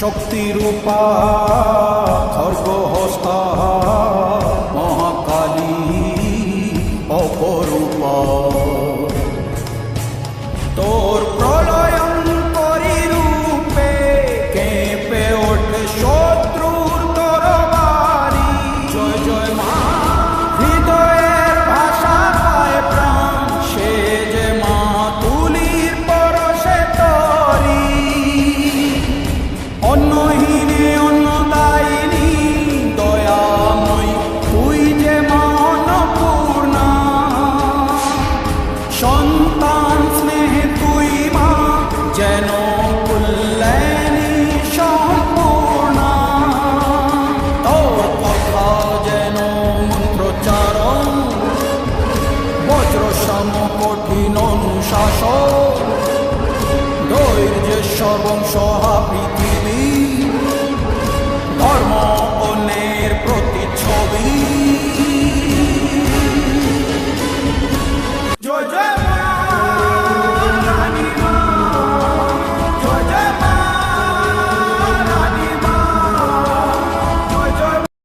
শক্তিরূপা খর্গহস্তা মহাকালী অপরূপা। অন্নহীনে অন্নদায়িনী, দয়াময়, তুই যে মনপূর্ণা। সন্তান স্নেহে তুই মা, যেন কুল্যাণী সম্পূর্ণা। তোর কথা যেন কঠিন অনুশাসন